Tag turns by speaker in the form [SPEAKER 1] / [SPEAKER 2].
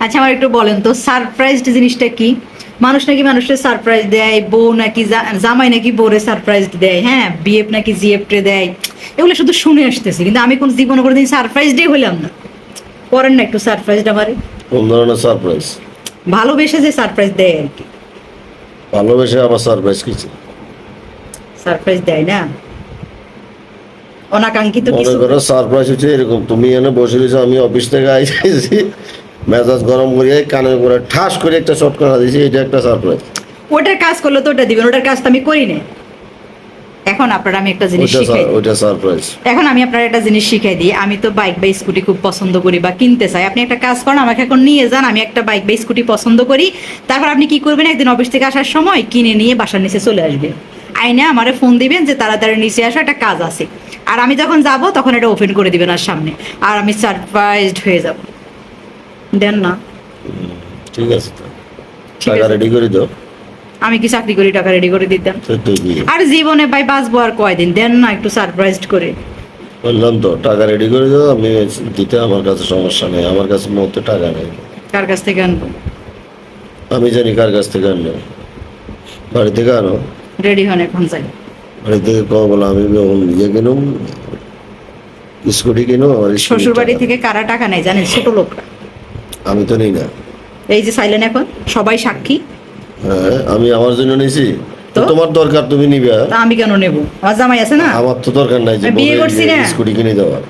[SPEAKER 1] আচ্ছা আমার একটু বলেন তো সারপ্রাইজ জিনিসটা কি? মানুষ নাকি মানুষের সারপ্রাইজ দেয় বউ নাকি জামাই নাকি বউরে সারপ্রাইজ দেয় হ্যাঁ? বিএফ নাকি জিএফটে দেয়। এগুলো শুধু শুনে আসতেছি কিন্তু আমি কোন জীবনে করে দিন সারপ্রাইজ ডে হইলাম না। করেন না একটু সারপ্রাইজটা আমারে।
[SPEAKER 2] কোন ধরনের সারপ্রাইজ
[SPEAKER 1] ভালোবেসে যে সারপ্রাইজ দেয় আর কি।
[SPEAKER 2] ভালোবেসে আবার সারপ্রাইজ কিছু
[SPEAKER 1] সারপ্রাইজ দেয় না? অনাকাঙ্ক্ষিত
[SPEAKER 2] মনে
[SPEAKER 1] কিছু
[SPEAKER 2] করো সারপ্রাইজ হচ্ছে এরকম তুমি এনে বসে রয়েছো আমি অফিস থেকে আইছি মেজাজ গরম করিয়ে কানের করে ঠাস করে একটা শর্ট করা দিয়েছি এটা একটা সারপ্রাইজ
[SPEAKER 1] ওটার কাজ করলে তো ওটা দিবেন ওটার কাজ তো আমি করি না। এখন আপনারা আমি একটা জিনিস শিখাই।
[SPEAKER 2] ওইটা সারপ্রাইজ
[SPEAKER 1] এখন আমি আপনার একটা জিনিস শিখাই দিই আমি তো বাইক বা স্কুটি খুব পছন্দ করি বা কিনতে চাই। আপনি একটা কাজ করেন আমাকে এখন নিয়ে যান আমি একটা বাইক বা স্কুটি পছন্দ করি। তারপর আপনি কি করবেন একদিন অফিস থেকে আসার সময় কিনে নিয়ে বাসার নিচে চলে আসবেন। আইনে আমারে ফোন দিবেন যে তাড়াতাড়ি নিচে আসো একটা কাজ আছে। আর আমি যখন যাব তখন এটা ওপেন করে দিবেন আর সামনে। আর আমি সারপ্রাইজড হয়ে যাব। দেন না।
[SPEAKER 2] ঠিক আছে তো। টাকা রেডি করে দাও।
[SPEAKER 1] আমি কি চাকরি করি টাকা রেডি করে দিতাম আর জীবনে ভাই বাঁচবো আর কয়দিন? দেন না একটু সারপ্রাইজড করে।
[SPEAKER 2] বললাম তো টাকা রেডি করে দাও আমি দিতে আমার কাছে সমস্যা নেই আমার কাছে মধ্যে টাকা নেই।
[SPEAKER 1] কার কাছ থেকে আনব?
[SPEAKER 2] আমি জানি কার কাছ থেকে আনলো বাড়ি থেকে আনো।
[SPEAKER 1] রেডি হন এখন যাই।
[SPEAKER 2] বাড়ি থেকে কম বলো আমি ইয়ে কিনুম স্কুটি কিনো
[SPEAKER 1] শ্বশুর বাড়ি থেকে কারা টাকা নেই জানেন? ছোট লোকরা।
[SPEAKER 2] আমি তো নেই না।
[SPEAKER 1] এই যে সাইলেন এখন সবাই সাক্ষী।
[SPEAKER 2] হ্যাঁ আমি আমার জন্য নিছি? তোমার দরকার তুমি নিবে।
[SPEAKER 1] আমি কেন নেব? আমার জামাই আছে না?
[SPEAKER 2] আমার তো দরকার নাই যে
[SPEAKER 1] বিয়ে করছি না।
[SPEAKER 2] স্কুটি কিনে দেওয়ার।